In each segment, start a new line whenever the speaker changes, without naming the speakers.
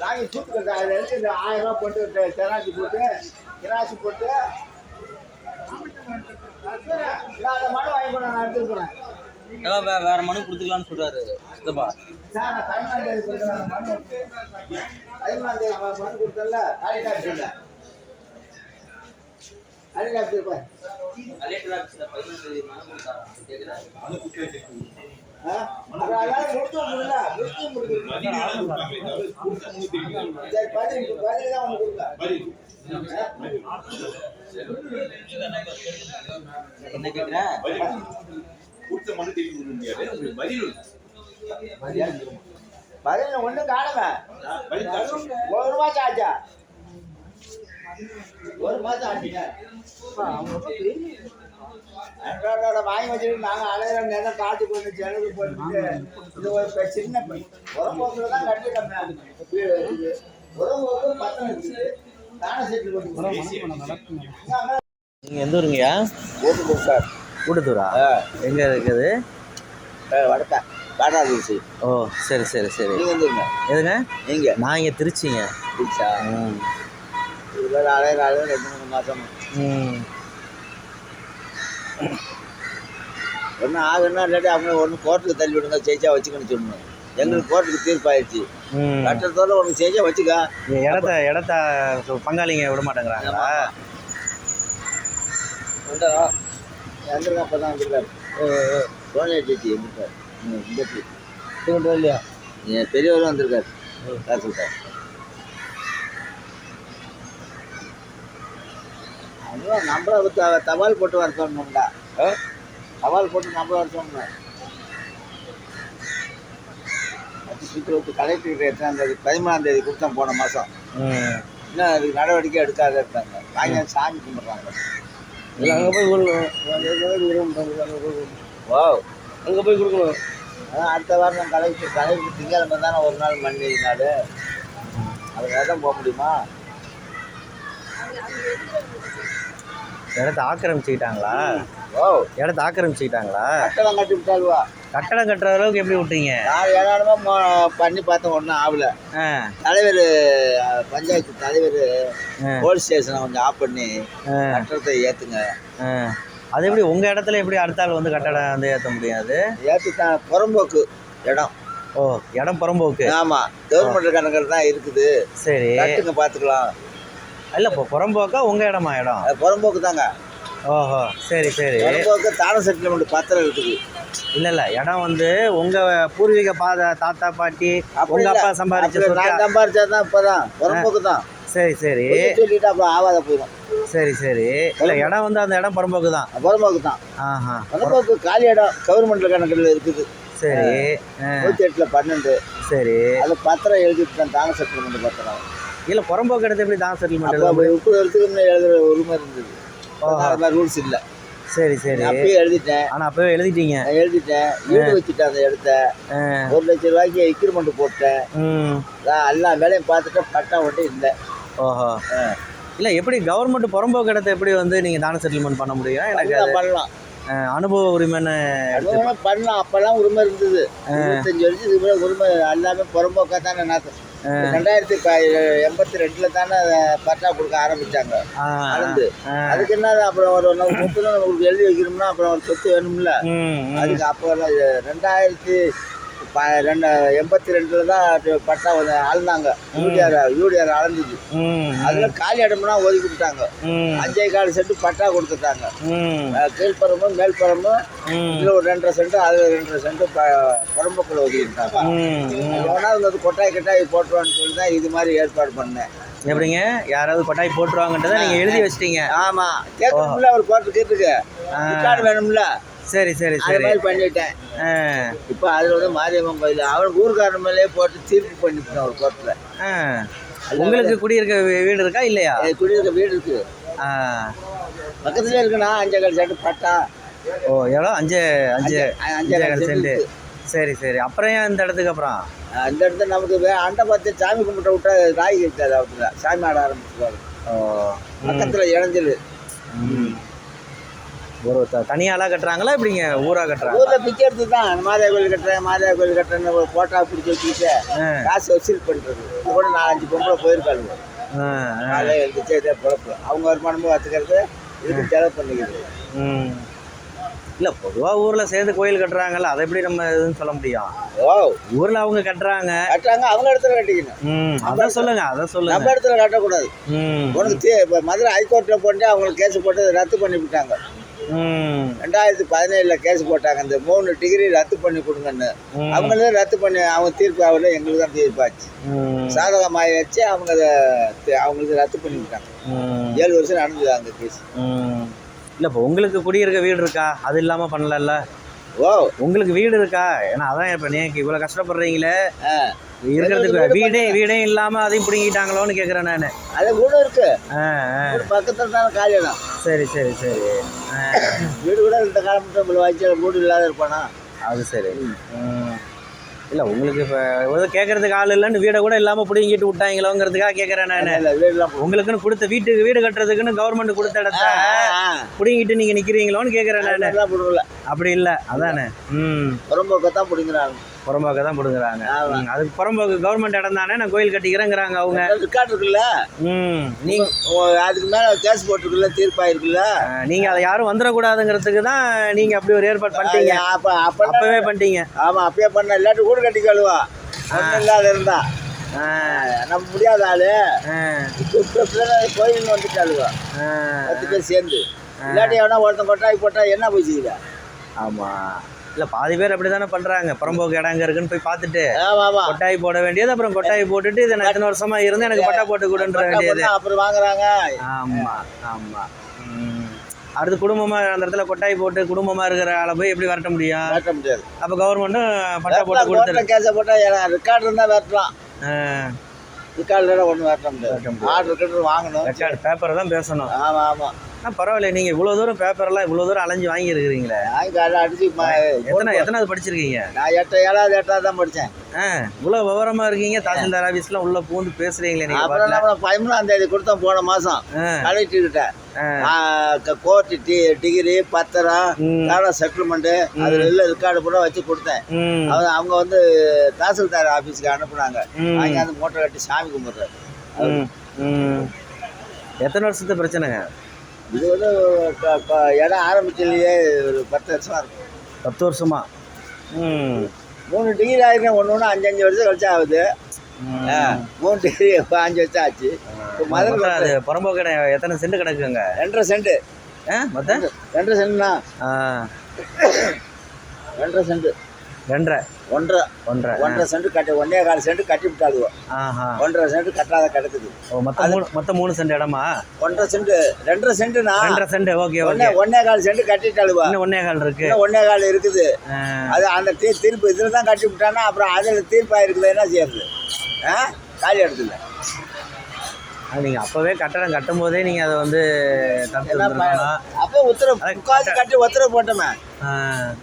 வாங்கி சூட்டு அதில் இருந்து இந்த ஆயிரம் ரூபா போட்டு தெராசி போட்டு கிராசி போட்டு. நான் அந்த மனு வாங்கி கொண்டு நான் எடுத்துக்கிறேன்
ஏதோ வே வேற மனு கொடுத்துக்கலான்னு சொல்றாரு சித்தப்பா.
சார் நான் பதிமூணாம் தேதி கொடுத்தேன் மனு பதிமூணாம் தேதி மனு கொடுத்தேன்ல காலி காசு இல்லை காலி காசு இருப்பேன்
கலெக்டர் ஆஃபீஸில் பதினொன்று தேதி மனு கொடுத்தாரா? கேட்குறாரு
ஆ?
என்ன
கொடுத்த மனு திருப்பி கொடுக்க முடியாது உங்களுக்கு பதில்
ஒன்றும் ஒரு மாசம் ஆச்சா ஒரு மாசம் ஆச்சுங்க அன்றாட வாங்கி வச்சுட்டு நாங்கள் அலையிற நேரம் காட்டு கொண்டு செலவு போட்டு இது ஒரு சின்ன உரம்போக்கில் தான் கட்டிட்டோம் உரம்போக்கு பத்திரம் இருக்குது தானே செட்டு கொண்டு
நீங்கள் எந்த ஊருங்கய்யா
ஓட்டு சார்.
கூட்டத்தூரா? எங்கே இருக்குது?
வடக்கா காடாதிசி
ஓ சரி சரி சரி. எதுங்க?
நீங்கள்
நான் இங்கே திருச்சிங்க. ம்.
இது வேறு அலையிற அலையிற ரெண்டு மூணு மாதம்
ம்.
ஒன்றும் ஆகுன்னா இல்லாட்டி அவங்க ஒன்று கோர்ட்டுக்கு தள்ளி விடுங்க ஜெயிச்சா வச்சுக்கணும்னு சொல்லணும். எங்களுக்கு கோர்ட்டுக்கு தீர்ப்பாயிருச்சு கட்டத்தோட உனக்கு ஜெயிச்சா வச்சுக்க.
இடத்த இடத்த பங்காளிங்க விட மாட்டேங்கிறாங்களா?
வந்துருங்க அப்போ தான் வந்துருக்காரு. சோனியா ஜெயிச்சி எங்கிட்ட
இல்லையா?
பெரியவரும் வந்திருக்காரு. தாசில்தார் நம்மள த- தபால் போட்டு வர சொன்னோம்டா தபால் போட்டு நம்மள வர சொன்னோம் சுற்றுலத்து கலெக்டர் எட்டாம் தேதி பதிமூணாம் தேதி கொடுத்தோம் போன மாதம் இன்னும் அதுக்கு நடவடிக்கை எடுக்காத இருக்காங்க. வாங்கி சாமி கும்பிட்றாங்க.
இல்லை அங்கே போய் கொடுக்கணும்.
ஓ
அங்கே போய் கொடுக்கணும்.
அதான் அடுத்த வாரம் நான் கலெக்டர் கலெக்டர் திங்கக்கிழமை தானே ஒரு நாள் மண்ணி நாள். அதுக்காக தான் போக முடியுமா?
இடத்த ஆக்கிரமிச்சுக்கிட்டாங்களா?
ஓ
இடத்த ஆக்கிரமிச்சுக்கிட்டாங்களா?
கட்டடம் கட்டி விட்டாளுவா.
கட்டடம் கட்டுற அளவுக்கு எப்படி விட்டீங்க?
நான் ஏராளமாக பண்ணி பார்த்தேன் ஒன்றும் ஆகல.
ஆ.
தலைவர் பஞ்சாயத்து தலைவர்
ஆ.
போலீஸ் ஸ்டேஷனை கொஞ்சம் ஆஃப் பண்ணி
ஆ.
கட்டடத்தை ஏற்றுங்க
ஆ. அது எப்படி உங்கள் இடத்துல எப்படி அடுத்த ஆள் வந்து கட்டடம் வந்து ஏற்ற முடியாது
ஏற்றிட்டான் புறம்போக்கு இடம்.
ஓ இடம் புறம்போக்கு.
ஆமாம் கவர்மெண்ட் கணக்கில் தான் இருக்குது.
சரி.
கட்டுங்க பார்த்துக்கலாம்.
இல்லை இப்போ புறம்போக்கா உங்கள் இடமா இடம்?
புறம்போக்கு தாங்க.
ஓஹோ சரி சரி.
புறம்போக்கு தான செட்டில்மெண்ட் பத்திரம் இருக்குது.
இல்லை இல்லை இடம் வந்து உங்கள் பூர்வீக பாத தாத்தா பாட்டி உங்கள். அப்பா சம்பாதிச்ச
நான்
சொத்து.
சம்பாரிச்சா தான் இப்போ தான் புறம்போக்கு தான்.
சரி சரி.
சொல்லிட்டு அப்புறம் ஆவாத போயிடும்.
சரி சரி. இல்லை இடம் வந்து அந்த இடம் புறம்போக்கு தான்.
புறம்போக்கு தான்.
ஆஹா.
புறம்போக்கு காலி இடம் கவர்மெண்ட் கணக்கில் இருக்குது.
சரி.
நூற்றி எட்டில் பன்னெண்டு.
சரி.
அது பத்திரம் எழுதிட்டு தான செட்டில்மெண்ட் பத்திரம்.
இல்லை புறம்போக்கு இடத்த எப்படி தான் செட்டில்மெண்ட்
முப்பது வருஷத்துக்கு முன்னே எழுதுற உரிமை இருந்தது. அது மாதிரி ரூல்ஸ் இல்லை.
சரி சரி.
அப்பயே எழுதிட்டேன்.
ஆனால் அப்போவே எழுதிட்டீங்க.
எழுதிட்டேன். வீடு வச்சுட்டேன் அந்த இடத்த ஒரு லட்சம் ரூபாய்க்கு எக்ரிமெண்ட் போட்டேன். எல்லா வேலையும் பார்த்துட்டு பட்டா ஒன்றும் இல்லை.
ஓஹோ. இல்லை எப்படி கவர்மெண்ட் புறம்போக்கு இடத்த எப்படி வந்து நீங்கள் தான செட்டில்மெண்ட் பண்ண முடியும்? எனக்கு
பண்ணலாம்,
அனுபவ உரிமைன்னு
பண்ணலாம். அப்பெல்லாம் உரிமை இருந்தது. இருபத்தஞ்சு வருஷத்துக்கு உரிமை எல்லாமே புறம்போக்கா தானே நான் ரெண்டாயிரத்தி ப- எண்பத்தி ரெண்டுல தானே பட்டா கொடுக்க ஆரம்பிச்சாங்க. அளந்து. அதுக்கு என்ன அப்புறம் ஒரு நம்ம சொத்து உங்களுக்கு எழுதி வைக்கணும்னா அப்புறம் ஒரு சொத்து வேணும்ல. அதுக்கு அப்போ ரெண்டாயிரத்தி ரெண்டு எண்பத்தி ரெண்டுல தான் அது பட்டா வந்து அளந்தாங்க யூடிஆர் யூடிஆர் அளந்துச்சு
ம்,
அதுல காலி இடம்லாம் ஒதுக்கி விட்டாங்க. அஞ்சே கால் செட்டு பட்டா கொடுத்துட்டாங்க.
ம்,
அஹ் கீழ்ப்புறமும் மேல்புறமும்
ம்,
இதுல ஒரு ரெண்டரை சென்ட் அதுல ரெண்டரை சென்ட் புறம்புக்குள்ள ஒதுக்கிட்டாங்க. எவனா வந்து கொட்டாய் கொட்டாய் போட்டுருவான்னு சொல்லி தான் இது மாதிரி ஏற்பாடு பண்ணேன்.
எப்படிங்க? யாராவது கொட்டாய் போட்டுருவாங்கன்றதை நீங்கள் எழுதி வச்சிட்டீங்க.
ஆமா. கேட்கணும்ல அவர் போட்டு கேட்டுக்க. ரெக்கார்டு வேணும்ல.
சரி சரி சரி.
பண்ணிட்டேன். இப்போ அதில் வந்து மாரியம்மன் கோயில் அவனுக்கு ஊருக்காரன் மேலே போட்டு தீர்ப்பு பண்ணிவிட்டேன் ஒரு கோர்ட்டில்.
உங்களுக்கு குடியிருக்க வீடு இருக்கா இல்லையா?
குடியிருக்க வீடு இருக்கு. பக்கத்துலேயே இருக்குண்ணா அஞ்சு கால் செட்டு பட்டா.
ஓ எவ்வளோ? அஞ்சு அஞ்சு
அஞ்சு சென்ட். இருக்கு.
சரி சரி. அப்புறம் ஏன் இந்த இடத்துக்கு அப்புறம்?
அந்த இடத்துல நமக்கு அண்டை பார்த்து சாமி கும்பிட்ட விட்டா ராய் இருக்காது அவத்துல சாமி ஆட ஆரம்பிச்சுருவாரு.
ஓ
பக்கத்தில்
ம். ஒரு த- தனியாளா கட்டுறாங்களா இப்படிங்க ஊரா கட்டுறாங்க
ஊர்ல பிச்சை எடுத்து தான் மாரியா கோயில் கட்டுறேன் மாரியா கோயில் கட்டுறேன்னு ஒரு போட்டா பிடிச்சி வச்சுக்கிட்டு காசு வசூல் பண்றது. இது கூட நாலஞ்சு பொம்பளை போயிருக்காங்க காலையில் எழுந்திரிச்சு இதே பொழப்பு. அவங்க வருமானமும் வச்சுக்கிறது இதுக்கு செலவு பண்ணிக்கிறது.
இல்ல பொதுவா ஊர்ல சேர்ந்து கோயில் கட்டுறாங்கல்ல அதை எப்படி நம்ம எதுன்னு சொல்ல முடியும்?
ஓ.
ஊர்ல அவங்க கட்டுறாங்க.
கட்டுறாங்க அவங்க இடத்துல கட்டிக்கணும்.
ம் அதை சொல்லுங்க அதை சொல்லுங்க.
நம்ம இடத்துல கட்டக்கூடாது. உனக்கு இப்போ மதுரை ஹைகோர்ட்டில் போட்டு அவங்களுக்கு கேஸ் போட்டு ரத்து பண்ணி விட்டாங்க ரெண்டாயிரத்தி பதினேழில் கேஸ் போட்டாங்க. இந்த மூணு டிகிரி ரத்து பண்ணி கொடுங்கன்னு. அவங்களே ரத்து பண்ணி அவங்க தீர்ப்பு ஆகல எங்களுக்கு தான் தீர்ப்பாச்சு. சாதகமாக வச்சு அவங்க அவங்களுக்கு ரத்து பண்ணி விட்டாங்க
ம்.
ஏழு வருஷம் நடந்தது அந்த கேஸ்
இல்ல இப்போ உங்களுக்கு குடியிருக்க வீடு இருக்கா? அது இல்லாம பண்ணலல்ல?
ஓ.
உங்களுக்கு வீடு இருக்கா? ஏன்னா அதான் இப்ப நீங்க இவ்வளவு கஷ்டப்படுறீங்களே. இருக்கிறதுக்கு
வீடு
வீடே வீடே இல்லாம அதையும் பிடுங்கிட்டாங்களோன்னு கேக்குறேன் நானு.
அது கூட இருக்கு. பக்கத்தில் தான் காலியிடம்
சரி சரி சரி.
வீடு கூட இந்த காலத்துல நம்மள வச்சு வீடு இல்லாத இருப்பானா?
அது சரி. இல்ல உங்களுக்கு இப்ப ஏதோ கேட்கறதுக்கு ஆள் இல்லைன்னு வீடை கூட இல்லாம பிடுங்கிட்டு விட்டாங்களோங்கிறதுக்காக கேக்குறேன் நான்.
இல்லை வீடுலாம்
உங்களுக்குன்னு கொடுத்த வீட்டுக்கு வீடு கட்டுறதுக்குன்னு கவர்மெண்ட் கொடுத்த இடத்த பிடுங்கிட்டு நீங்க நிக்கிறீங்களோன்னு கேக்குறேன் நான். அப்படி இல்ல அதானே. ம்.
புறம்போக்க தான் பிடிங்கிறாங்க.
புறம்போக்க தான். ம், அதுக்கு புறம்போக்கு கவர்மெண்ட் இடம் தானே நான் கோயில் கட்டிக்கிறேங்கிறாங்க அவங்க.
ரெக்கார்டு இருக்குல்ல
ம். நீங்க
அதுக்கு மேல கேஸ் போட்டிருக்குல்ல தீர்ப்பாயிருக்குல்ல?
ஆ, நீங்க அதை யாரும் வந்துடக்கூடாதுங்கிறதுக்கு தான் நீங்க அப்படி ஒரு ஏற்பாடு பண்ணிட்டீங்க.
அப்ப அப்ப
அப்பவே பண்ணிட்டீங்க.
ஆமா அப்பயே பண்ண இல்லாட்டி கூட கட்டிக்கழுவா இல்லாத இருந்தா. நம்ம முடியாத ஆளு. கோயில் வந்துட்டாளுவா. பத்து பேர் சேர்ந்து. இல்லாட்டி எவனா ஒருத்தன் கொட்டாய் போட்டா என்ன போச்சுக்கிற
ஆமா. இல்ல பாதி பேர் அப்படிதானே பண்றாங்க. புறம்போக்கு இடம் எங்க இருக்குன்னு போய் பார்த்துட்டு கொட்டாய் போட வேண்டியது அப்புறம் கொட்டாய் போட்டுட்டு இதை நான் இத்தனை வருஷமா இருந்து எனக்கு பட்டா போட்டு கொடுன்ற வேண்டியது.
அப்புறம் வாங்குறாங்க.
ஆமா ஆமா. ம். அடுத்து குடும்பமா அந்த இடத்துல கொட்டாய் போட்டு குடும்பமா இருக்கிற ஆளை போய் எப்படி வரட்ட முடியும்?
முடியாது.
அப்ப கவர்மெண்ட்டும் பட்டா போட்டு
கோர்ட்ல கேஸை போட்டா ரெக்கார்டு இருந்தா வெட்டலாம் ரெக்கார்டு ஒன்றும் வெட்ட முடியாது. ஆர்டர் வாங்கணும்.
ரெக்கார்டு பேப்பரை தான் பேசணும்.
ஆமா ஆமா.
பரவாயில்ல நீங்க இவ்வளவு தூரம் பேப்பர்லாம் இவ்வளவு தூரம் அலைஞ்சு வாங்கி இருக்கிறீங்களே
வாங்கி அதை அடிச்சு
எத்தனை எத்தனாவது படிச்சிருக்கீங்க?
நான் எட்ட ஏழாவது எட்டாவது தான் படித்தேன்
ஆ இவ்வளவு விவரமா இருக்கீங்க தாசில்தார் ஆபீஸ்லாம் உள்ள பூந்து பேசுறீங்களே நீங்க
அப்புறம். நம்ம பதிமூணாம் தேதி கொடுத்தோம் போன மாசம்.
ஆ,
கலெக்டர்கிட்ட. கோர்ட்டு டி டிகிரி பத்திரம்
ம்.
வேலை செட்டில்மெண்ட் அதுல எல்லாம் ரெக்கார்டு பூரா வச்சு கொடுத்தேன்.
ம்,
அவங்க வந்து தாசில்தார் ஆபீஸ்க்கு அனுப்புனாங்க. அங்கே அந்த மூட்டை கட்டி சாமி கும்பிட்றாரு.
எத்தனை வருஷத்து பிரச்சனைங்க?
இது வந்து இடம் ஆரம்பிச்சிலேயே ஒரு பத்து வருஷமா இருக்கும்
பத்து வருஷமா? ம்.
மூணு டிகிரி ஆயிருக்கேன் ஒன்று ஒன்று அஞ்சு அஞ்சு வருஷம் கழிச்சு ஆகுது. மூணு டிகிரி அஞ்சு வருஷம் ஆச்சு. இப்போ மதுரை
அது புறம்போக்கு இடம் எத்தனை சென்ட் கிடக்குங்க?
ரெண்டரை சென்ட்
ஆ மொத்தம்?
ரெண்டரை சென்ட்னா
ஆ.
ரெண்டரை சென்ட்
ரெண்டரை.
ஒன்றரை
ஒன்றரை
ஒன்றரை சென்ட் கட்டி ஒன்றே கால் சென்ட் கட்டி விட்டாளுவோம் ஒன்றரை சென்ட் கட்டாத கிடக்குது
மொத்தம் மூணு மொத்தம் மூணு சென்ட் இடமா?
ஒன்றரை சென்ட் ரெண்டரை சென்ட்னா
ரெண்டரை சென்ட் ஓகே
ஒன்னே ஒன்னே கால் சென்ட் கட்டிட்டாளுவா.
ஒன்னே கால் இருக்கு.
ஒன்னே கால் இருக்குது. அது அந்த தீ தீர்ப்பு இதில் தான் கட்டி விட்டானா அப்புறம் அதில் தீர்ப்பாக இருக்குது என்ன செய்யறது? காலி இடத்துல
அது நீங்க அப்பவே கட்டடம் கட்டும் போதே நீங்க அதை வந்து.
அப்போ உத்தரவு முக்காவாசி கட்டி உத்தரவு போட்டோமே.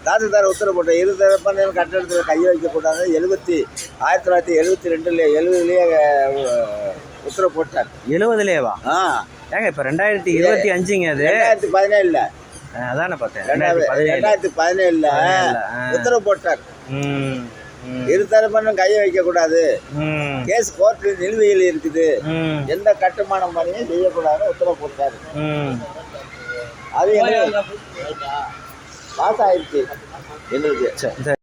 தாசில்தார் உத்தரவு போட்டோம். இரு தரப்பினர் கட்டடத்தில் கையை வைக்கக்கூடாது எழுபத்தி ஆயிரத்தி தொள்ளாயிரத்தி எழுபத்தி ரெண்டுல எழுபதுலேயே உத்தரவு போட்டார்.
எழுவதுலேயேவா
ஆ.
ஏங்க இப்ப ரெண்டாயிரத்தி இருபத்தி அஞ்சுங்க அது.
ரெண்டாயிரத்தி பதினேழுல.
அதானே பார்த்தேன்.
ரெண்டாயிரத்தி
ரெண்டாயிரத்தி பதினேழு.
ரெண்டாயிரத்தி பதினேழுல. உத்தரவு போட்டார். இரு தரப்பினரும் கையை வைக்கக்கூடாது. கேஸ் கோர்ட்டில் நிலுவையில் இருக்குது. எந்த கட்டுமானம் பணியும் செய்யக்கூடாதுன்னு உத்தரவு போட்டார். அது பாஸ் ஆயிடுச்சு. எங்களுக்கு.